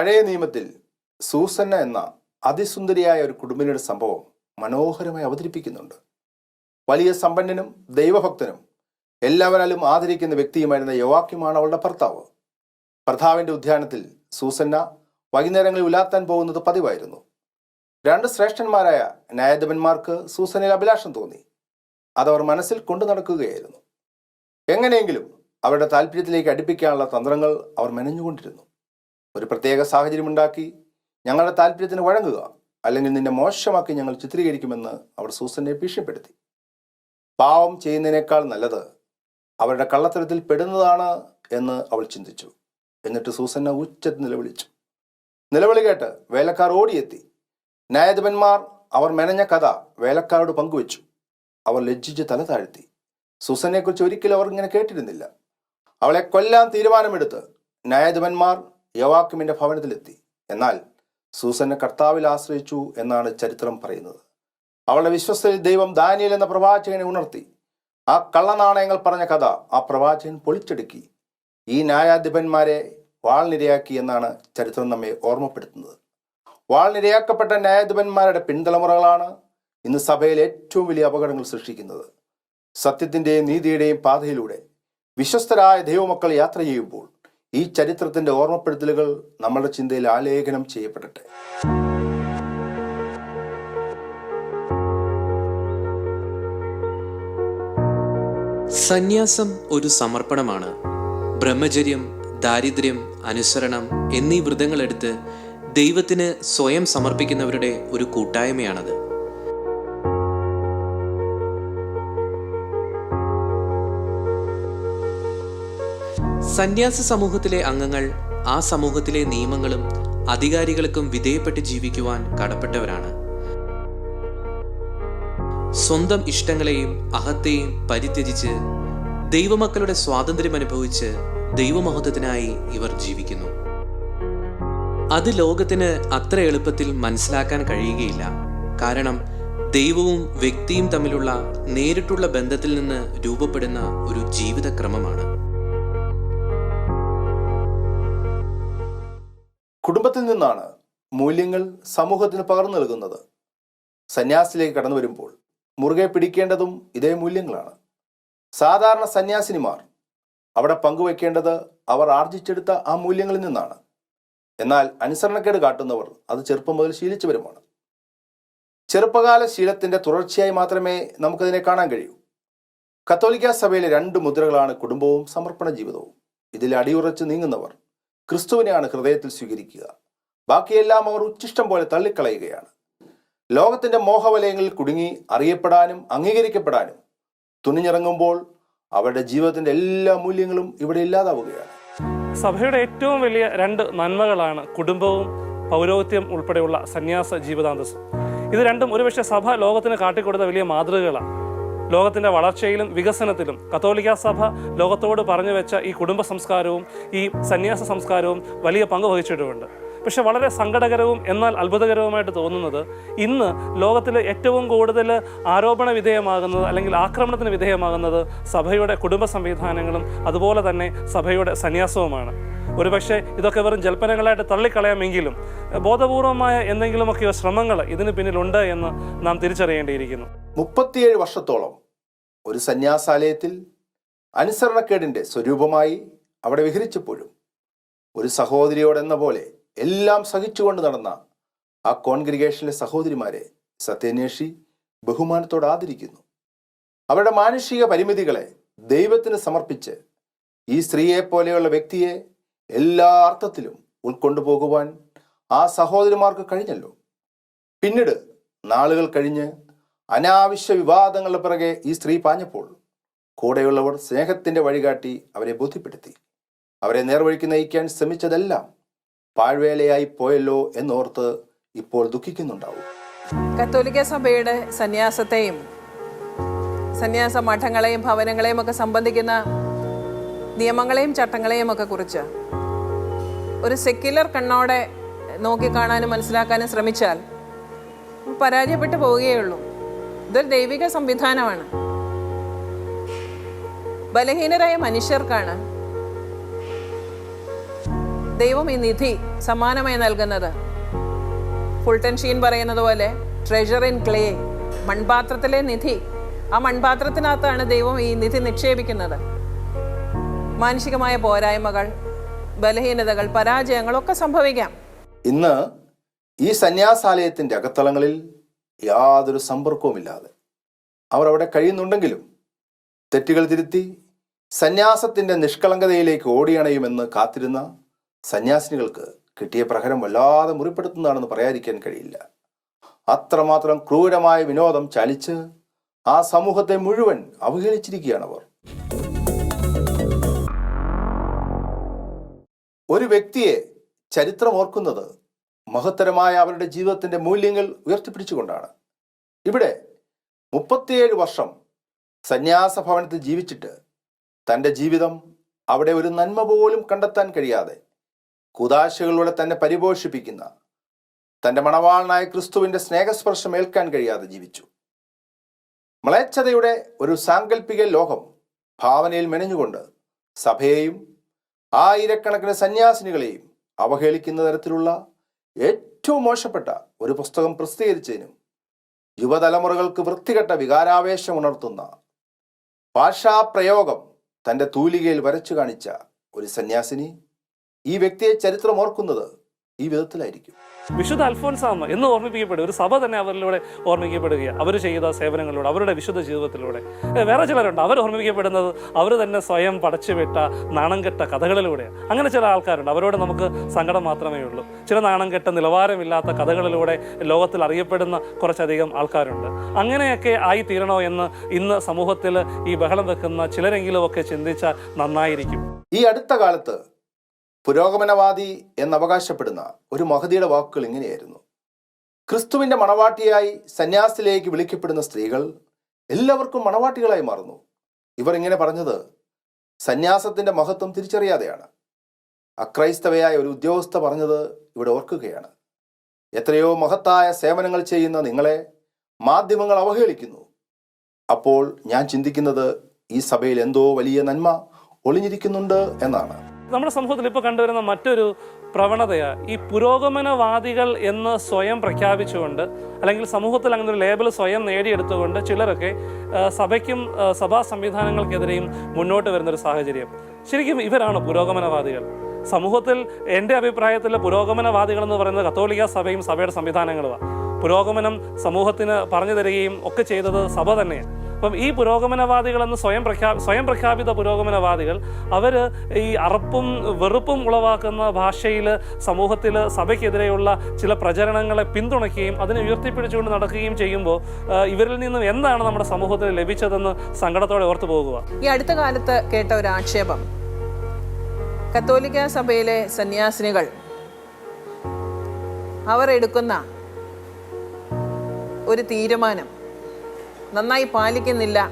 പഴയ നിയമത്തിൽ സൂസന്ന എന്ന അതിസുന്ദരിയായ ഒരു കുടുംബിനിയുടെ സംഭവം മനോഹരമായി അവതരിപ്പിക്കുന്നുണ്ട്. വലിയ സമ്പന്നനും ദൈവഭക്തനും എല്ലാവരാലും ആദരിക്കുന്ന വ്യക്തിയുമായിരുന്ന യുവാക്യുമാണ് അവളുടെ ഭർത്താവ്. ഭർത്താവിന്റെ ഉദ്യാനത്തിൽ സൂസന്ന വൈകുന്നേരങ്ങളിൽ ഉലാത്താൻ പോകുന്നത് പതിവായിരുന്നു. രണ്ട് ശ്രേഷ്ഠന്മാരായ ന്യായാധിപന്മാർക്ക് സൂസനയിൽ അഭിലാഷം തോന്നി. അതവർ മനസ്സിൽ കൊണ്ടു നടക്കുകയായിരുന്നു. എങ്ങനെയെങ്കിലും അവരുടെ താല്പര്യത്തിലേക്ക് അടുപ്പിക്കാനുള്ള തന്ത്രങ്ങൾ അവർ മെനഞ്ഞുകൊണ്ടിരുന്നു. ഒരു പ്രത്യേക സാഹചര്യമുണ്ടാക്കി ഞങ്ങളുടെ താല്പര്യത്തിന് വഴങ്ങുക അല്ലെങ്കിൽ നിന്നെ മോശമാക്കി ഞങ്ങൾ ചിത്രീകരിക്കുമെന്ന് അവർ സൂസനെ ഭീഷണിപ്പെടുത്തി. പാവം ചെയ്യുന്നതിനേക്കാൾ നല്ലത് അവരുടെ കള്ളത്തരത്തിൽ പെടുന്നതാണ് എന്ന് അവൾ ചിന്തിച്ചു. എന്നിട്ട് സൂസന്നെ ഉച്ചത്തിൽ നിലവിളിച്ചു. നിലവിളി കേട്ട് വേലക്കാർ ഓടിയെത്തി. ന്യായാധിപന്മാർ അവർ മെനഞ്ഞ കഥ വേലക്കാരോട് പങ്കുവച്ചു. അവർ ലജ്ജിച്ച് തല താഴ്ത്തി. സൂസനെക്കുറിച്ച് ഒരിക്കലും അവർ ഇങ്ങനെ കേട്ടിരുന്നില്ല. അവളെ കൊല്ലാൻ തീരുമാനമെടുത്ത് ന്യായാധിപന്മാർ യവാക്കിമിന്റെ ഭവനത്തിലെത്തി. എന്നാൽ സൂസനെ കർത്താവിൽ ആശ്രയിച്ചു എന്നാണ് ചരിത്രം പറയുന്നത്. അവളുടെ വിശ്വസ്തയിൽ ദൈവം ദാനിയൽ എന്ന പ്രവാചകനെ ഉണർത്തി. ആ കള്ളനാണയങ്ങൾ പറഞ്ഞ കഥ ആ പ്രവാചകൻ പൊളിച്ചെടുക്കി. ഈ ന്യായാധിപന്മാരെ വാൾനിരയാക്കി എന്നാണ് ചരിത്രം നമ്മെ ഓർമ്മപ്പെടുത്തുന്നത്. വാൾനിരയാക്കപ്പെട്ട ന്യായാധിപന്മാരുടെ പിൻതലമുറകളാണ് ഇന്ന് സഭയിൽ ഏറ്റവും വലിയ അപകടങ്ങൾ സൃഷ്ടിക്കുന്നത്. സത്യത്തിന്റെയും നീതിയുടെയും പാതയിലൂടെ വിശ്വസ്തരായ ദൈവമക്കൾ യാത്ര ചെയ്യുമ്പോൾ ഈ ചരിത്രത്തിന്റെ ഓർമ്മപ്പെടുത്തലുകൾ നമ്മുടെ ചിന്തയിൽ ആലേഖനം ചെയ്യപ്പെടട്ടെ. സന്യാസം ഒരു സമർപ്പണമാണ്. ബ്രഹ്മചര്യം ദാരിദ്ര്യം അനുസരണം എന്നീ വ്രതങ്ങളെടുത്ത് ദൈവത്തിന് സ്വയം സമർപ്പിക്കുന്നവരുടെ ഒരു കൂട്ടായ്മയാണത്. സന്യാസ സമൂഹത്തിലെ അംഗങ്ങൾ ആ സമൂഹത്തിലെ നിയമങ്ങളും അധികാരികൾക്കും വിധേയപ്പെട്ട് ജീവിക്കുവാൻ കടപ്പെട്ടവരാണ്. സ്വന്തം ഇഷ്ടങ്ങളെയും അഹത്തെയും പരിത്യജിച്ച് ദൈവമക്കളുടെ സ്വാതന്ത്ര്യം അനുഭവിച്ച് ദൈവമഹത്വത്തിനായി ഇവർ ജീവിക്കുന്നു. അത് ലോകത്തിന് അത്ര എളുപ്പത്തിൽ മനസ്സിലാക്കാൻ കഴിയുകയില്ല. കാരണം ദൈവവും വ്യക്തിയും തമ്മിലുള്ള നേരിട്ടുള്ള ബന്ധത്തിൽ നിന്ന് രൂപപ്പെടുന്ന ഒരു ജീവിതക്രമമാണ്. നിന്നാണ് മൂല്യങ്ങൾ സമൂഹത്തിന് പകർന്നു നൽകുന്നത്. സന്യാസിലേക്ക് കടന്നു വരുമ്പോൾ മുറുകെ പിടിക്കേണ്ടതും ഇതേ മൂല്യങ്ങളാണ്. സാധാരണ സന്യാസിനിമാർ അവിടെ പങ്കുവെക്കേണ്ടത് അവർ ആർജിച്ചെടുത്ത ആ മൂല്യങ്ങളിൽ നിന്നാണ്. എന്നാൽ അനുസരണക്കേട് കാട്ടുന്നവർ അത് ചെറുപ്പം മുതൽ ശീലിച്ചവരുമാണ്. ചെറുപ്പകാല ശീലത്തിന്റെ തുടർച്ചയായി മാത്രമേ നമുക്കതിനെ കാണാൻ കഴിയൂ. കത്തോലിക്ക സഭയിലെ രണ്ട് മുദ്രകളാണ് കുടുംബവും സമർപ്പണ ജീവിതവും. ഇതിൽ അടിയുറച്ച് നീങ്ങുന്നവർ ക്രിസ്തുവിനെയാണ് ഹൃദയത്തിൽ സ്വീകരിക്കുക. ബാക്കിയെല്ലാം അവർ ഉച്ചിഷ്ടം പോലെ തള്ളിക്കളയുകയാണ്. ലോകത്തിന്റെ മോഹവലയങ്ങളിൽ കുടുങ്ങി അറിയപ്പെടാനും അംഗീകരിക്കപ്പെടാനും തുണിഞ്ഞിറങ്ങുമ്പോൾ അവരുടെ ജീവിതത്തിന്റെ എല്ലാ മൂല്യങ്ങളും ഇവിടെ ഇല്ലാതാവുകയാണ്. സഭയുടെ ഏറ്റവും വലിയ രണ്ട് നന്മകളാണ് കുടുംബവും പൗരോഹിത്യം ഉൾപ്പെടെയുള്ള സന്യാസ ജീവിതാന്തസ്സും. ഇത് രണ്ടും ഒരുപക്ഷെ സഭ ലോകത്തിന് കാട്ടിക്കൊടുത്ത വലിയ മാതൃകകളാണ്. ലോകത്തിന്റെ വളർച്ചയിലും വികസനത്തിലും കത്തോലിക്ക സഭ ലോകത്തോട് പറഞ്ഞു വെച്ച ഈ കുടുംബ സംസ്കാരവും ഈ സന്യാസ സംസ്കാരവും വലിയ പങ്ക് വഹിച്ചിട്ടുമുണ്ട് പക്ഷെ വളരെ സങ്കടകരവും എന്നാൽ അത്ഭുതകരവുമായിട്ട് തോന്നുന്നത് ഇന്ന് ലോകത്തിൽ ഏറ്റവും കൂടുതൽ ആരോപണ വിധേയമാകുന്നത് അല്ലെങ്കിൽ ആക്രമണത്തിന് വിധേയമാകുന്നത് സഭയുടെ കുടുംബ സംവിധാനങ്ങളും അതുപോലെ തന്നെ സഭയുടെ സന്യാസവുമാണ്. ഒരുപക്ഷെ ഇതൊക്കെ വെറും ജൽപ്പനങ്ങളായിട്ട് തള്ളിക്കളയാമെങ്കിലും ബോധപൂർവമായ എന്തെങ്കിലുമൊക്കെയോ ശ്രമങ്ങൾ ഇതിന് പിന്നിലുണ്ട് എന്ന് നാം തിരിച്ചറിയേണ്ടിയിരിക്കുന്നു. മുപ്പത്തിയേഴ് വർഷത്തോളം ഒരു സന്യാസാലയത്തിൽ അനുസരണക്കേടിന്റെ സ്വരൂപമായി അവിടെ വിഹരിച്ചപ്പോഴും ഒരു സഹോദരിയോടെന്ന പോലെ എല്ലാം സഹിച്ചുകൊണ്ട് നടന്ന ആ കോൺഗ്രിഗേഷനിലെ സഹോദരിമാരെ സത്യാന്വേഷി ബഹുമാനത്തോടെ ആദരിക്കുന്നു അവരുടെ മാനുഷിക പരിമിതികളെ ദൈവത്തിന് സമർപ്പിച്ച് ഈ സ്ത്രീയെ പോലെയുള്ള വ്യക്തിയെ എല്ലാ അർത്ഥത്തിലും ഉൾക്കൊണ്ടുപോകുവാൻ ആ സഹോദരിമാർക്ക് കഴിഞ്ഞല്ലോ. പിന്നീട് നാളുകൾ കഴിഞ്ഞ് അനാവശ്യ വിവാദങ്ങളുടെ പിറകെ ഈ സ്ത്രീ പാഞ്ഞപ്പോൾ കൂടെയുള്ളവർ സ്നേഹത്തിന്റെ വഴികാട്ടി അവരെ ബോധ്യപ്പെടുത്തി. അവരെ നേർവഴിക്ക് നയിക്കാൻ ശ്രമിച്ചതെല്ലാം പാഴ്വേലയായി പോയല്ലോ എന്നോർത്ത് ഇപ്പോൾ ദുഃഖിക്കുന്നുണ്ടാവും. കത്തോലിക്ക സഭയുടെ സന്യാസത്തെയും സന്യാസ മഠങ്ങളെയും ഭവനങ്ങളെയും ഒക്കെ സംബന്ധിക്കുന്ന നിയമങ്ങളെയും ചട്ടങ്ങളെയും ഒക്കെ കുറിച്ച് ഒരു സെക്യുലർ കണ്ണോടെ നോക്കിക്കാണാനും മനസ്സിലാക്കാനും ശ്രമിച്ചാൽ പരാജയപ്പെട്ടു പോവുകയുള്ളൂ ഇതൊരു ദൈവിക സംവിധാനമാണ്. ബലഹീനരായ മനുഷ്യർക്കാണ് ദൈവം ഈ നിധി സമാനമായി നൽകുന്നത്. ഫുൾട്ടൻ ഷീൻ പറയുന്നത് പോലെ ട്രഷർ ഇൻ ക്ലേ മൺപാത്രത്തിലെ നിധി. ആ മൺപാത്രത്തിനകത്താണ് ദൈവം ഈ നിധി നിക്ഷേപിക്കുന്നത്. മാനസികമായ പോരായ്മകൾ ബലഹീനതകൾ പരാജയങ്ങളൊക്കെ സംഭവിക്കാം. ഇന്ന് ഈ സന്യാസാലയത്തിന്റെ അകത്തളങ്ങളിൽ യാതൊരു സമ്പർക്കവുമില്ലാതെ അവർ അവിടെ കഴിയുന്നുണ്ടെങ്കിലും തെറ്റുകൾ തിരുത്തി സന്യാസത്തിന്റെ നിഷ്കളങ്കതയിലേക്ക് ഓടിയണയുമെന്ന് കാത്തിരുന്ന സന്യാസിനികൾക്ക് കിട്ടിയ പ്രഹരം വല്ലാതെ മുറിപ്പെടുത്തുന്നതാണെന്ന് പറയാതിരിക്കാൻ കഴിയില്ല. അത്രമാത്രം ക്രൂരമായ വിനോദം ചലിച്ച് ആ സമൂഹത്തെ മുഴുവൻ അവഹേളിച്ചിരിക്കുകയാണ് അവർ. ഒരു വ്യക്തിയെ ചരിത്രം ഓർക്കുന്നത് മഹത്തരമായ അവരുടെ ജീവിതത്തിന്റെ മൂല്യങ്ങൾ ഉയർത്തിപ്പിടിച്ചുകൊണ്ടാണ്. ഇവിടെ മുപ്പത്തിയേഴ് വർഷം സന്യാസ ഭവനത്തിൽ ജീവിച്ചിട്ട് തന്റെ ജീവിതം അവിടെ ഒരു നന്മ പോലും കണ്ടെത്താൻ കഴിയാതെ കുതാശകളിലൂടെ തന്നെ പരിപോഷിപ്പിക്കുന്ന തന്റെ മണവാളനായ ക്രിസ്തുവിന്റെ സ്നേഹസ്പർശം ഏൽക്കാൻ കഴിയാതെ ജീവിച്ചു. മ്ലേച്ഛതയുടെ ഒരു സാങ്കല്പിക ലോകം ഭാവനയിൽ മെനഞ്ഞുകൊണ്ട് സഭയെയും ആയിരക്കണക്കിന് സന്യാസിനികളെയും അവഹേളിക്കുന്ന തരത്തിലുള്ള ഏറ്റവും മോശപ്പെട്ട ഒരു പുസ്തകം പ്രസിദ്ധീകരിച്ചതിനും യുവതലമുറകൾക്ക് വൃത്തികെട്ട വികാരാവേശം ഉണർത്തുന്ന ഭാഷാപ്രയോഗം തന്റെ തൂലികയിൽ വരച്ചു കാണിച്ച ഒരു സന്യാസിനി ഈ വ്യക്തിയെ ചരിത്രം ഓർക്കുന്നത് ഈ വിധത്തിലായിരിക്കും. വിശുദ്ധ അൽഫോൻസാമ എന്ന് ഓർമ്മിപ്പിക്കപ്പെടുക ഒരു സഭ തന്നെ അവരിലൂടെ ഓർമ്മിക്കപ്പെടുകയാണ്. അവർ ചെയ്ത സേവനങ്ങളിലൂടെ അവരുടെ വിശുദ്ധ ജീവിതത്തിലൂടെ. വേറെ ചിലരുണ്ട്. അവർ ഓർമ്മിക്കപ്പെടുന്നത് അവർ തന്നെ സ്വയം പടച്ചുവിട്ട നാണം കെട്ട കഥകളിലൂടെയാണ്. അങ്ങനെ ചില ആൾക്കാരുണ്ട്. അവരോട് നമുക്ക് സങ്കടം മാത്രമേ ഉള്ളൂ. ചില നാണം കെട്ട നിലവാരമില്ലാത്ത കഥകളിലൂടെ ലോകത്തിൽ അറിയപ്പെടുന്ന കുറച്ചധികം ആൾക്കാരുണ്ട്. അങ്ങനെയൊക്കെ ആയി തീരണോ എന്ന് ഇന്ന് സമൂഹത്തിൽ ഈ ബഹളം വെക്കുന്ന ചിലരെങ്കിലും ഒക്കെ ചിന്തിച്ചാൽ നന്നായിരിക്കും. ഈ അടുത്ത കാലത്ത് പുരോഗമനവാദി എന്നവകാശപ്പെടുന്ന ഒരു മഹതിയുടെ വാക്കുകൾ ഇങ്ങനെയായിരുന്നു. ക്രിസ്തുവിന്റെ മണവാട്ടിയായി സന്യാസിലേക്ക് വിളിക്കപ്പെടുന്ന സ്ത്രീകൾ എല്ലാവർക്കും മണവാട്ടികളായി മാറുന്നു. ഇവർ ഇങ്ങനെ പറഞ്ഞത് സന്യാസത്തിന്റെ മഹത്വം തിരിച്ചറിയാതെയാണ്. അക്രൈസ്തവയായ ഒരു ഉദ്യോഗസ്ഥ പറഞ്ഞത് ഇവിടെ ഓർക്കുകയാണ്. എത്രയോ മഹത്തായ സേവനങ്ങൾ ചെയ്യുന്ന നിങ്ങളെ മാധ്യമങ്ങൾ അവഹേളിക്കുന്നു. അപ്പോൾ ഞാൻ ചിന്തിക്കുന്നത് ഈ സഭയിൽ എന്തോ വലിയ നന്മ ഒളിഞ്ഞിരിക്കുന്നുണ്ട് എന്നാണ്. നമ്മുടെ സമൂഹത്തിൽ ഇപ്പോൾ കണ്ടുവരുന്ന മറ്റൊരു പ്രവണതയാണ് ഈ പുരോഗമനവാദികൾ എന്ന് സ്വയം പ്രഖ്യാപിച്ചുകൊണ്ട് അല്ലെങ്കിൽ സമൂഹത്തിൽ അങ്ങനെ ഒരു ലേബൽ സ്വയം നേടിയെടുത്തുകൊണ്ട് ചിലരൊക്കെ സഭയ്ക്കും സഭാ സംവിധാനങ്ങൾക്കെതിരെയും മുന്നോട്ട് വരുന്നൊരു സാഹചര്യം. ശരിക്കും ഇവരാണ് പുരോഗമനവാദികൾ. സമൂഹത്തിൽ എന്റെ അഭിപ്രായത്തിൽ പുരോഗമനവാദികൾ എന്ന് പറയുന്നത് കത്തോലിക്ക സഭയും സഭയുടെ സംവിധാനങ്ങളുമാണ് പുരോഗമനം സമൂഹത്തിന് പറഞ്ഞു തരികയും ഒക്കെ ചെയ്തത് സഭ തന്നെയാണ് അപ്പം ഈ പുരോഗമനവാദികളെന്ന് സ്വയം പ്രഖ്യാ സ്വയം പ്രഖ്യാപിത പുരോഗമനവാദികൾ അവർ ഈ അറപ്പും വെറുപ്പും ഉളവാക്കുന്ന ഭാഷയിൽ സമൂഹത്തിൽ സഭയ്ക്കെതിരെയുള്ള ചില പ്രചരണങ്ങളെ പിന്തുണയ്ക്കുകയും അതിനെ ഉയർത്തിപ്പിടിച്ചുകൊണ്ട് നടക്കുകയും ചെയ്യുമ്പോൾ ഇവരിൽ നിന്നും എന്താണ് നമ്മുടെ സമൂഹത്തിന് ലഭിച്ചതെന്ന് സങ്കടത്തോടെ ഓർത്തു പോകുക. ഈ അടുത്ത കാലത്ത് കേട്ട ഒരു ആക്ഷേപം. കത്തോലിക്ക സഭയിലെ സന്യാസിനികൾ അവർ എടുക്കുന്ന ഒരു തീരുമാനം നന്നായി പാലിക്കുന്നില്ല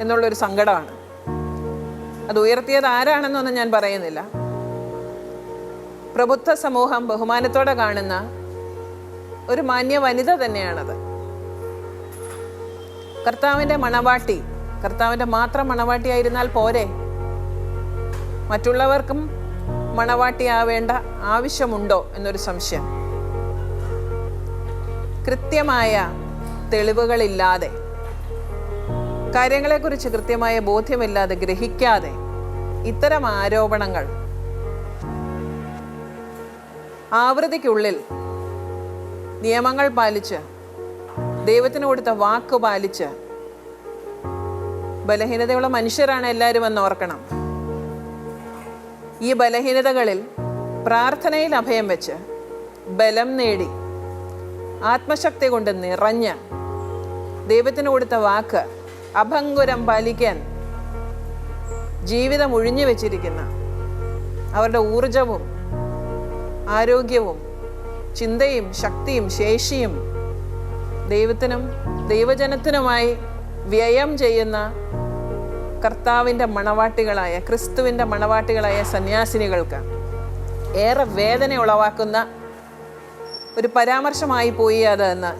എന്നുള്ളൊരു സങ്കടമാണ്. അത് ഉയർത്തിയത് ആരാണെന്നൊന്നും ഞാൻ പറയുന്നില്ല. പ്രബുദ്ധ സമൂഹം ബഹുമാനത്തോടെ കാണുന്ന ഒരു മാന്യ വനിത തന്നെയാണത്. കർത്താവിന്റെ മണവാട്ടി കർത്താവിന്റെ മാത്രം മണവാട്ടിയായിരുന്നാൽ പോരെ? മറ്റുള്ളവർക്കും മണവാട്ടി ആവേണ്ട ആവശ്യമുണ്ടോ എന്നൊരു സംശയം. കൃത്യമായ തെളിവുകളില്ലാതെ കാര്യങ്ങളെക്കുറിച്ച് കൃത്യമായ ബോധ്യമില്ലാതെ ഗ്രഹിക്കാതെ ഇത്തരം ആരോപണങ്ങൾ ആവൃത്തിക്കുള്ളിൽ നിയമങ്ങൾ പാലിച്ച് ദൈവത്തിന് കൊടുത്ത വാക്ക് പാലിച്ച് ബലഹീനതയുള്ള മനുഷ്യരാണ് എല്ലാവരും എന്ന് ഓർക്കണം. ഈ ബലഹീനതകളിൽ പ്രാർത്ഥനയിൽ അഭയം വെച്ച് ബലം നേടി ആത്മശക്തി കൊണ്ട് നിറഞ്ഞ് ദൈവത്തിന് കൊടുത്ത വാക്ക് അഭംഗുരം പാലിക്കാൻ ജീവിതം ഒഴിഞ്ഞു വെച്ചിരിക്കുന്ന അവരുടെ ഊർജവും ആരോഗ്യവും ചിന്തയും ശക്തിയും ശേഷിയും ദൈവത്തിനും ദൈവജനത്തിനുമായി വ്യയം ചെയ്യുന്ന കർത്താവിന്റെ മണവാട്ടികളായ ക്രിസ്തുവിന്റെ മണവാട്ടികളായ സന്യാസിനികൾക്ക് ഏറെ വേദന ഉളവാക്കുന്ന ഒരു പരാമർശമായി പോയി അത് എന്ന്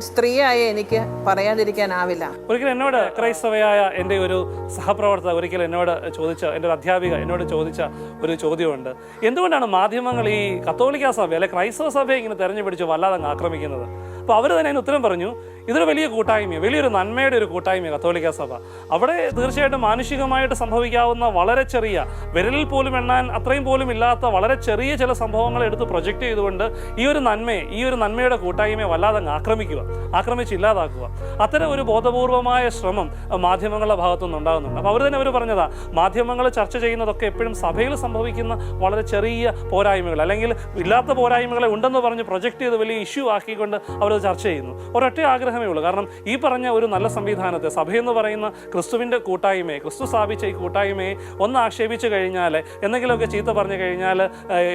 സ്ത്രീയായ എനിക്ക് പറയാതിരിക്കാനാവില്ല. ഒരിക്കലും എന്നോട് ക്രൈസ്തവയായ എന്റെ ഒരു സഹപ്രവർത്തക ഒരിക്കലും എന്നോട് ചോദിച്ച എന്റെ ഒരു അധ്യാപിക എന്നോട് ചോദിച്ച ഒരു ചോദ്യമുണ്ട്. എന്തുകൊണ്ടാണ് മാധ്യമങ്ങൾ ഈ കത്തോലിക്ക സഭ അല്ലെ ക്രൈസ്തവ സഭയെ ഇങ്ങനെ തെരഞ്ഞു പിടിച്ച് വല്ലാതെ ആക്രമിക്കുന്നത്? അപ്പോൾ അവർ തന്നെ അതിന് ഉത്തരം പറഞ്ഞു ഇതൊരു വലിയ കൂട്ടായ്മയാണ് വലിയൊരു നന്മയുടെ ഒരു കൂട്ടായ്മയാണ് കത്തോലിക്ക സഭ. അവിടെ തീർച്ചയായിട്ടും മാനുഷികമായിട്ട് സംഭവിക്കാവുന്ന വളരെ ചെറിയ വിരലിൽ പോലും എണ്ണാൻ അത്രയും പോലും ഇല്ലാത്ത വളരെ ചെറിയ ചില സംഭവങ്ങൾ എടുത്ത് പ്രൊജക്റ്റ് ചെയ്തുകൊണ്ട് ഈ ഒരു നന്മയെ ഈ ഒരു നന്മയുടെ കൂട്ടായ്മയെ വല്ലാതെ ആക്രമിക്കുക ആക്രമിച്ച് ഇല്ലാതാക്കുക. അത്തരം ഒരു ബോധപൂർവമായ ശ്രമം മാധ്യമങ്ങളുടെ ഭാഗത്തുനിന്ന് ഉണ്ടാകുന്നുണ്ട്. അപ്പോൾ അവർ തന്നെ അവർ പറഞ്ഞതാ മാധ്യമങ്ങൾ ചർച്ച ചെയ്യുന്നതൊക്കെ എപ്പോഴും സഭയിൽ സംഭവിക്കുന്ന വളരെ ചെറിയ പോരായ്മകൾ അല്ലെങ്കിൽ ഇല്ലാത്ത പോരായ്മകളെ ഉണ്ടെന്ന് പറഞ്ഞ് പ്രൊജക്റ്റ് ചെയ്ത് വലിയ ഇഷ്യൂ ആക്കിക്കൊണ്ട് അവർ ചർച്ച ചെയ്യുന്നു. ഒരൊറ്റ ആഗ്രഹമേ ഉള്ളൂ. കാരണം ഈ പറഞ്ഞ ഒരു നല്ല സംവിധാനത്തെ സഭയെന്ന് പറയുന്ന ക്രിസ്തുവിന്റെ കൂട്ടായ്മയെ ക്രിസ്തു സ്ഥാപിച്ച ഈ കൂട്ടായ്മയെ ഒന്ന് ആക്ഷേപിച്ച് കഴിഞ്ഞാൽ എന്തെങ്കിലുമൊക്കെ ചീത്ത പറഞ്ഞു കഴിഞ്ഞാൽ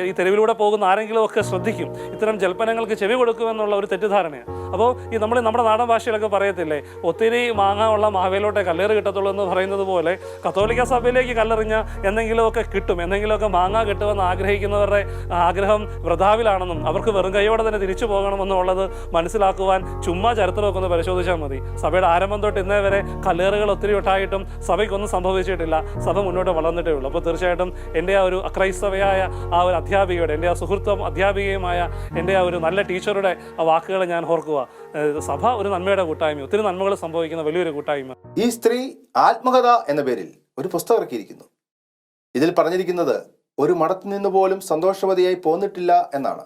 ഈ തെരുവിലൂടെ പോകുന്ന ആരെങ്കിലുമൊക്കെ ശ്രദ്ധിക്കും. ഇത്തരം ജൽപ്പനങ്ങൾക്ക് ചെവി കൊടുക്കുമെന്നുള്ള ഒരു തെറ്റിദ്ധാരണയാണ്. അപ്പോൾ ഈ നമ്മൾ നമ്മുടെ നാടൻ ഭാഷയിലൊക്കെ പറയത്തില്ലേ ഒത്തിരി മാങ്ങ ഉള്ള മാവേലോട്ടെ കല്ലേറ് കിട്ടത്തുള്ളൂ എന്ന് പറയുന്നത് പോലെ കത്തോലിക്ക സഭയിലേക്ക് കല്ലെറിഞ്ഞ എന്തെങ്കിലുമൊക്കെ കിട്ടും. എന്തെങ്കിലുമൊക്കെ മാങ്ങ കിട്ടുമെന്ന് ആഗ്രഹിക്കുന്നവരുടെ ആഗ്രഹം വൃഥാവിലാണെന്നും അവർക്ക് വെറും കൈയോടെ തന്നെ തിരിച്ചു പോകണമെന്നുള്ളത് മനസ്സിലാക്കുവാൻ ചുമ്മാ ഒന്ന് പരിശോധിച്ചാൽ മതി. സഭയുടെ ആരംഭം തൊട്ട് ഇന്നേ വരെ കല്ലേറുകൾ ഒത്തിരി ഉണ്ടായിട്ടും സഭയ്ക്കൊന്നും സംഭവിച്ചിട്ടില്ല. സഭ മുന്നോട്ട് വളർന്നിട്ടേ ഉള്ളൂ. അപ്പോൾ തീർച്ചയായിട്ടും എന്റെ ആ ഒരു അക്രൈസ്തവയായ ആ ഒരു അധ്യാപികയുടെ എന്റെ ആ സുഹൃത്തും അധ്യാപികയുമായ എന്റെ ആ ഒരു നല്ല ടീച്ചറുടെ ആ വാക്കുകൾ ഞാൻ ഓർക്കുക. സഭ ഒരു നന്മയുടെ കൂട്ടായ്മ ഒത്തിരി നന്മകൾ സംഭവിക്കുന്ന വലിയൊരു കൂട്ടായ്മ. ഈ സ്ത്രീ ആത്മകഥ എന്ന പേരിൽ ഒരു പുസ്തകം ഇറക്കിയിരിക്കുന്നു. ഇതിൽ പറഞ്ഞിരിക്കുന്നത് ഒരു മഠത്തിൽ നിന്ന് പോലും സന്തോഷവതിയായി പോന്നിട്ടില്ല എന്നാണ്.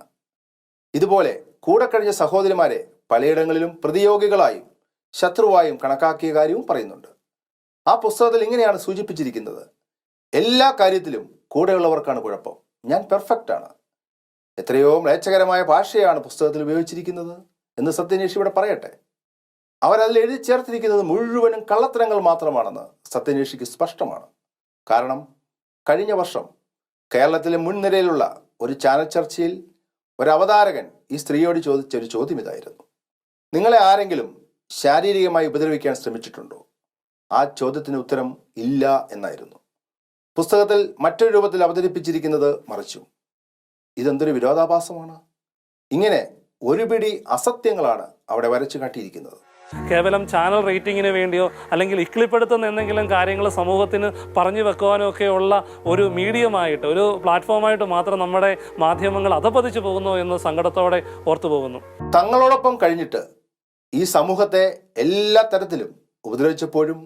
ഇതുപോലെ കൂടെ കഴിഞ്ഞ സഹോദരിമാരെ പലയിടങ്ങളിലും പ്രതിയോഗികളായും ശത്രുവായും കണക്കാക്കിയ കാര്യവും പറയുന്നുണ്ട്. ആ പുസ്തകത്തിൽ ഇങ്ങനെയാണ് സൂചിപ്പിച്ചിരിക്കുന്നത്. എല്ലാ കാര്യത്തിലും കൂടെയുള്ളവർക്കാണ് കുഴപ്പം. ഞാൻ പെർഫെക്റ്റ് ആണ്. എത്രയോ മ്ലേച്ഛകരമായ ഭാഷയാണ് പുസ്തകത്തിൽ ഉപയോഗിച്ചിരിക്കുന്നത് എന്ന് സത്യനേഷ് ഇവിടെ പറയട്ടെ. അവരതിൽ എഴുതി ചേർത്തിരിക്കുന്നത് മുഴുവനും കള്ളത്തരങ്ങൾ മാത്രമാണെന്ന് സത്യനേഷിക്ക് സ്പഷ്ടമാണ്. കാരണം കഴിഞ്ഞ വർഷം കേരളത്തിലെ മുൻനിരയിലുള്ള ഒരു ചാനൽ ചർച്ചയിൽ ഒരു അവതാരകൻ ഈ സ്ത്രീയോട് ചോദിച്ച ഒരു ചോദ്യം ഇതായിരുന്നു. നിങ്ങളെ ആരെങ്കിലും ശാരീരികമായി ഉപദ്രവിക്കാൻ ശ്രമിച്ചിട്ടുണ്ടോ? ആ ചോദ്യത്തിന് ഉത്തരം ഇല്ല എന്നായിരുന്നു. പുസ്തകത്തിൽ മറ്റൊരു രൂപത്തിൽ അവതരിപ്പിച്ചിരിക്കുന്നത് മറിച്ചു. ഇതെന്തൊരു വിരോധാഭാസമാണ്? ഇങ്ങനെ ഒരു പിടി അസത്യങ്ങളാണ് അവിടെ വരച്ചു കാട്ടിയിരിക്കുന്നത്. കേവലം ചാനൽ റേറ്റിങ്ങിന് വേണ്ടിയോ അല്ലെങ്കിൽ ഇക്ലിപ്പെടുത്തുന്ന എന്തെങ്കിലും കാര്യങ്ങൾ സമൂഹത്തിന് പറഞ്ഞു വെക്കുവാനോ ഒക്കെയുള്ള ഒരു മീഡിയമായിട്ട് ഒരു പ്ലാറ്റ്ഫോമായിട്ട് മാത്രം നമ്മുടെ മാധ്യമങ്ങൾ അധപതിച്ചു പോകുന്നു എന്ന് സങ്കടത്തോടെ ഓർത്തു പോകുന്നു തങ്ങളോടൊപ്പം കഴിഞ്ഞിട്ട് ഈ സമൂഹത്തെ എല്ലാ തരത്തിലും ഉപദ്രവിച്ചപ്പോഴും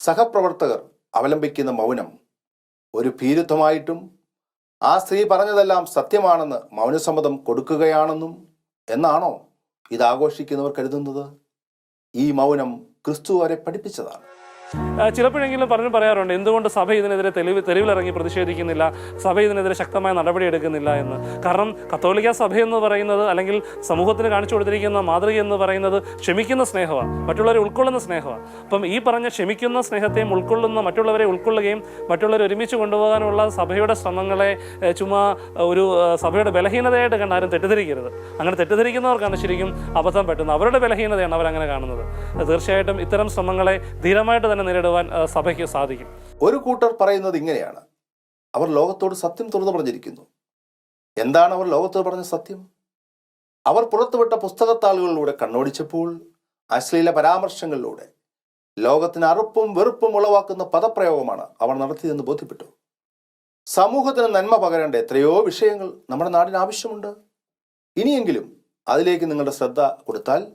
സഹപ്രവർത്തകർ അവലംബിക്കുന്ന മൗനം ഒരു ഭീരുത്വമായിട്ടും ആ സ്ത്രീ പറഞ്ഞതെല്ലാം സത്യമാണെന്ന് മൗനസമ്മതം കൊടുക്കുകയാണെന്നും എന്നാണോ ഇത് ആഘോഷിക്കുന്നവർ കരുതുന്നത്? ഈ മൗനം ക്രിസ്തു അവരെ പഠിപ്പിച്ചതാണ്. ചിലപ്പോഴെങ്കിലും പറഞ്ഞു പറയാറുണ്ട് എന്തുകൊണ്ട് സഭ ഇതിനെതിരെ തെളിവ് തെരുവിലിറങ്ങി പ്രതിഷേധിക്കുന്നില്ല? സഭ ഇതിനെതിരെ ശക്തമായ നടപടി എടുക്കുന്നില്ല എന്ന്. കാരണം കത്തോലിക്ക സഭ എന്ന് പറയുന്നത് അല്ലെങ്കിൽ സമൂഹത്തിന് കാണിച്ചു കൊടുത്തിരിക്കുന്ന മാതൃക എന്ന് പറയുന്നത് ക്ഷമിക്കുന്ന സ്നേഹമാണ് മറ്റുള്ളവരെ ഉൾക്കൊള്ളുന്ന സ്നേഹമാണ്. അപ്പം ഈ പറഞ്ഞ ക്ഷമിക്കുന്ന സ്നേഹത്തെയും ഉൾക്കൊള്ളുന്ന മറ്റുള്ളവരെ ഉൾക്കൊള്ളുകയും മറ്റുള്ളവരെ ഒരുമിച്ച് കൊണ്ടുപോകാനുള്ള സഭയുടെ ശ്രമങ്ങളെ ചുമ്മാ ഒരു സഭയുടെ ബലഹീനതയായിട്ട് കണ്ട് ആരും തെറ്റിദ്ധരിക്കരുത്. അങ്ങനെ തെറ്റിദ്ധരിക്കുന്നവർക്കാണ് ശരിക്കും അബദ്ധം പറ്റുന്നത്. അവരുടെ ബലഹീനതയാണ് അവരങ്ങനെ കാണുന്നത്. തീർച്ചയായിട്ടും ഇത്തരം ശ്രമങ്ങളെ ധീരമായിട്ട് തന്നെ നേരിടുവാൻ സഭയ്ക്ക് സാധിക്കും. ഒരു കൂട്ടർ പറയുന്നത് ഇങ്ങനെയാണ്. അവർ ലോകത്തോട് സത്യം തുറന്നു പറഞ്ഞിരിക്കുന്നു. എന്താണ് അവർ ലോകത്തോട് പറഞ്ഞ സത്യം? അവർ പുറത്തുവിട്ട പുസ്തകത്താളുകളിലൂടെ കണ്ണോടിച്ചപ്പോൾ അശ്ലീല പരാമർശങ്ങളിലൂടെ ലോകത്തിന് അറുപ്പും വെറുപ്പും ഉളവാക്കുന്ന പദപ്രയോഗമാണ് അവർ നടത്തിയതെന്ന് ബോധ്യപ്പെട്ടു. സമൂഹത്തിന് നന്മ പകരേണ്ട എത്രയോ വിഷയങ്ങൾ നമ്മുടെ നാടിന് ആവശ്യമുണ്ട്. ഇനിയെങ്കിലും അതിലേക്ക് നിങ്ങളുടെ ശ്രദ്ധ കൊടുത്താൽ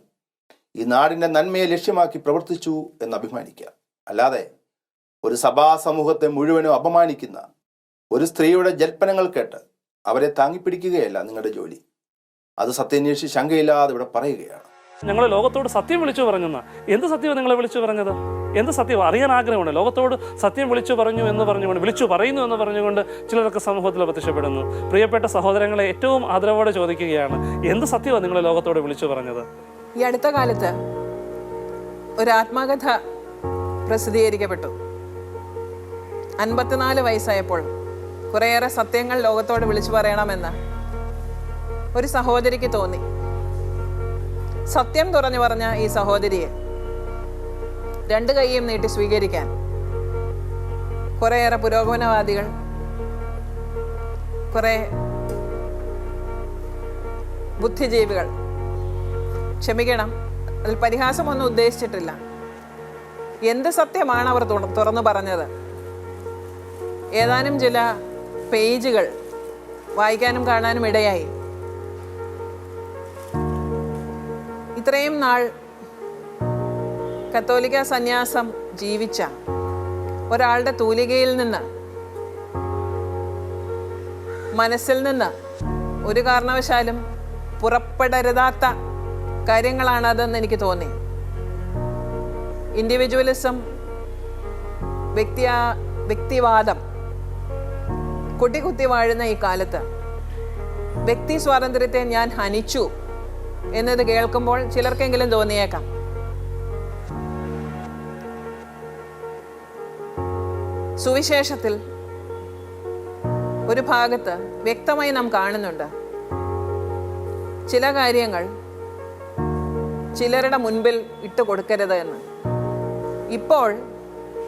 ഈ നാടിന്റെ നന്മയെ ലക്ഷ്യമാക്കി പ്രവർത്തിച്ചു എന്ന് അഭിമാനിക്കാം. അല്ലാതെ ഒരു സഭാ സമൂഹത്തെ മുഴുവനും അപമാനിക്കുന്ന ഒരു സ്ത്രീയുടെ ജൽപ്പനങ്ങൾ കേട്ട് അവരെ താങ്ങിപ്പിടിക്കുകയല്ല നിങ്ങളുടെ ജോലി. അത് സത്യന്വേഷി ശങ്കയില്ലാതെ ഇവിടെ പറയുകയാണ്. ഞങ്ങൾ ലോകത്തോട് സത്യം വിളിച്ചു പറഞ്ഞെന്ന്. എന്ത് സത്യമാണ് നിങ്ങളെ വിളിച്ചു പറഞ്ഞത്? എന്ത് സത്യം? അറിയാൻ ആഗ്രഹമുണ്ട്. ലോകത്തോട് സത്യം വിളിച്ചു പറഞ്ഞു എന്ന് പറഞ്ഞുകൊണ്ട് വിളിച്ചു പറയുന്നു എന്ന് പറഞ്ഞുകൊണ്ട് ചിലരൊക്കെ സമൂഹത്തിൽ പ്രത്യക്ഷപ്പെടുന്നു പ്രിയപ്പെട്ട സഹോദരങ്ങളെ ഏറ്റവും ആദരവോടെ ചോദിക്കുകയാണ് എന്ത് സത്യമാണ് നിങ്ങളെ ലോകത്തോട് വിളിച്ചു പറഞ്ഞത്? ഈ അടുത്ത കാലത്ത് ഒരു ആത്മകഥ പ്രസിദ്ധീകരിക്കപ്പെട്ടു. അൻപത്തിനാല് വയസ്സായപ്പോൾ കുറേയേറെ സത്യങ്ങൾ ലോകത്തോട് വിളിച്ചു പറയണമെന്ന് ഒരു സഹോദരിക്ക് തോന്നി. സത്യം തുറഞ്ഞു പറഞ്ഞ ഈ സഹോദരിയെ രണ്ട് കൈയും നീട്ടി സ്വീകരിക്കാൻ കുറേയേറെ പുരോഗമനവാദികൾ കുറേ ബുദ്ധിജീവികൾ ക്ഷമിക്കണം അതിൽ പരിഹാസമൊന്നും ഉദ്ദേശിച്ചിട്ടില്ല. എന്ത് സത്യമാണ് അവർ തുറന്ന് പറഞ്ഞത്? ഏതാനും ചില പേജുകൾ വായിക്കാനും കാണാനും ഇടയായി. ഇത്രയും നാൾ കത്തോലിക്ക സന്യാസം ജീവിച്ച ഒരാളുടെ തൂലികയിൽ നിന്ന് മനസ്സിൽ നിന്ന് ഒരു കാരണവശാലും പുറപ്പെടരുതാത്ത കാര്യങ്ങളാണ് അതെന്ന് എനിക്ക് തോന്നി. ഇൻഡിവിജ്വലിസം വ്യക്തി വ്യക്തിവാദം കുത്തി വാഴുന്ന ഈ കാലത്ത് വ്യക്തി സ്വാതന്ത്ര്യത്തെ ഞാൻ ഹനിച്ചു എന്നത് കേൾക്കുമ്പോൾ ചിലർക്കെങ്കിലും തോന്നിയേക്കാം. സുവിശേഷത്തിൽ ഒരു ഭാഗത്ത് വ്യക്തമായി നാം കാണുന്നുണ്ട്. ചില കാര്യങ്ങൾ ചിലരുടെ മുൻപിൽ ഇട്ട് കൊടുക്കരുത് എന്ന്. ഇപ്പോൾ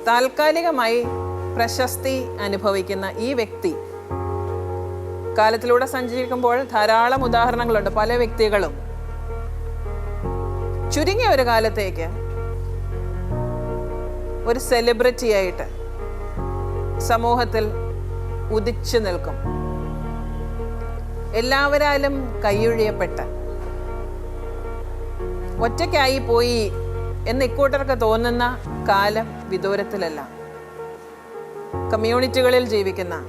താൽക്കാലികമായി പ്രശസ്തി അനുഭവിക്കുന്ന ഈ വ്യക്തി കാലത്തിലൂടെ സഞ്ചരിക്കുമ്പോൾ ധാരാളം ഉദാഹരണങ്ങളുണ്ട്. പല വ്യക്തികളും. ചുരുങ്ങിയ ഒരു കാലത്തേക്ക് ഒരു സെലിബ്രിറ്റി ആയിട്ട് സമൂഹത്തിൽ ഉദിച്ചു നിൽക്കും. എല്ലാവരാലും കൈയൊഴിയപ്പെട്ട് ഒറ്റയ്ക്കായി പോയി എന്ന് ഇക്കൂട്ടർക്ക് തോന്നുന്ന കാലം വിദൂരത്തിലല്ല. കമ്മ്യൂണിറ്റികളിൽ ജീവിക്കുന്ന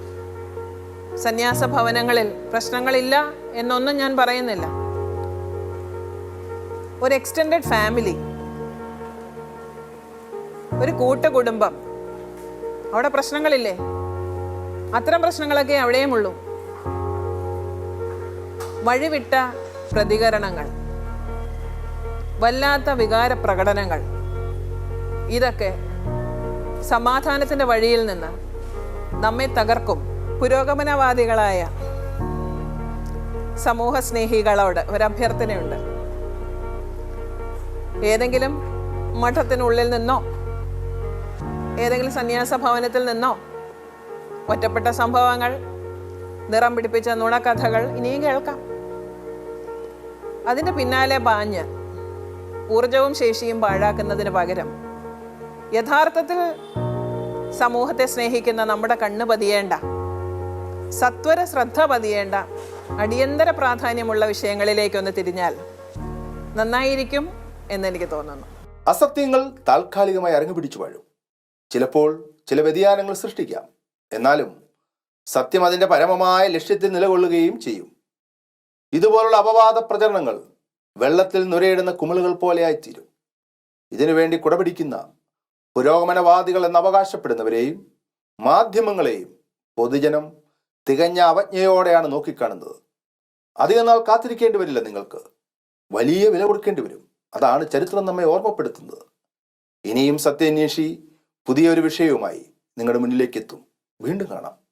സന്യാസ ഭവനങ്ങളിൽ പ്രശ്നങ്ങളില്ല എന്നൊന്നും ഞാൻ പറയുന്നില്ല. ഒരു എക്സ്റ്റെൻഡഡ് ഫാമിലി ഒരു കൂട്ടുകുടുംബം അവിടെ പ്രശ്നങ്ങളില്ലേ? അത്തരം പ്രശ്നങ്ങളൊക്കെ അവിടെയുമുള്ളൂ. വഴിവിട്ട പ്രതികരണങ്ങൾ. വല്ലാത്ത വികാര പ്രകടനങ്ങൾ. ഇതൊക്കെ സമാധാനത്തിന്റെ വഴിയിൽ നിന്ന് നമ്മെ തകർക്കും. പുരോഗമനവാദികളായ സമൂഹ സ്നേഹികളോട് ഒരു അഭ്യർത്ഥനയുണ്ട്. ഏതെങ്കിലും മഠത്തിനുള്ളിൽ നിന്നോ ഏതെങ്കിലും സന്യാസ ഭവനത്തിൽ നിന്നോ ഒറ്റപ്പെട്ട സംഭവങ്ങൾ നിറം പിടിപ്പിച്ച നുണക്കഥകൾ ഇനിയും കേൾക്കാം. അതിന്റെ പിന്നാലെ പാഞ്ഞ് ഊർജവും ശേഷിയും പാഴാക്കുന്നതിന് പകരം യഥാർത്ഥത്തിൽ സമൂഹത്തെ സ്നേഹിക്കുന്ന നമ്മുടെ കണ്ണ് പതിയേണ്ട സത്വര ശ്രദ്ധ പതിയേണ്ട അടിയന്തര പ്രാധാന്യമുള്ള വിഷയങ്ങളിലേക്കൊന്ന് തിരിഞ്ഞാൽ നന്നായിരിക്കും എന്ന് എനിക്ക് തോന്നുന്നു. അസത്യങ്ങൾ താൽക്കാലികമായി അരങ്ങുപിടിച്ചു വാഴും. ചിലപ്പോൾ ചില വ്യതിയാനങ്ങൾ സൃഷ്ടിക്കാം. എന്നാലും സത്യം അതിന്റെ പരമമായ ലക്ഷ്യത്തിൽ നിലകൊള്ളുകയും ചെയ്യും. ഇതുപോലുള്ള അപവാദ പ്രചരണങ്ങൾ വെള്ളത്തിൽ നുരയിടുന്ന കുമിളുകൾ പോലെയായിത്തീരും ഇതിനുവേണ്ടി കുടപിടിക്കുന്ന പുരോഗമനവാദികൾ എന്ന് അവകാശപ്പെടുന്നവരെയും മാധ്യമങ്ങളെയും പൊതുജനം തികഞ്ഞ അവജ്ഞയോടെയാണ് നോക്കിക്കാണുന്നത്. അധികം നാൾ കാത്തിരിക്കേണ്ടി വരില്ല നിങ്ങൾക്ക്. വലിയ വില കൊടുക്കേണ്ടി വരും. അതാണ് ചരിത്രം നമ്മെ ഓർമ്മപ്പെടുത്തുന്നത്. ഇനിയും സത്യാന്വേഷി പുതിയൊരു വിഷയവുമായി നിങ്ങളുടെ മുന്നിലേക്ക് എത്തും. വീണ്ടും കാണാം.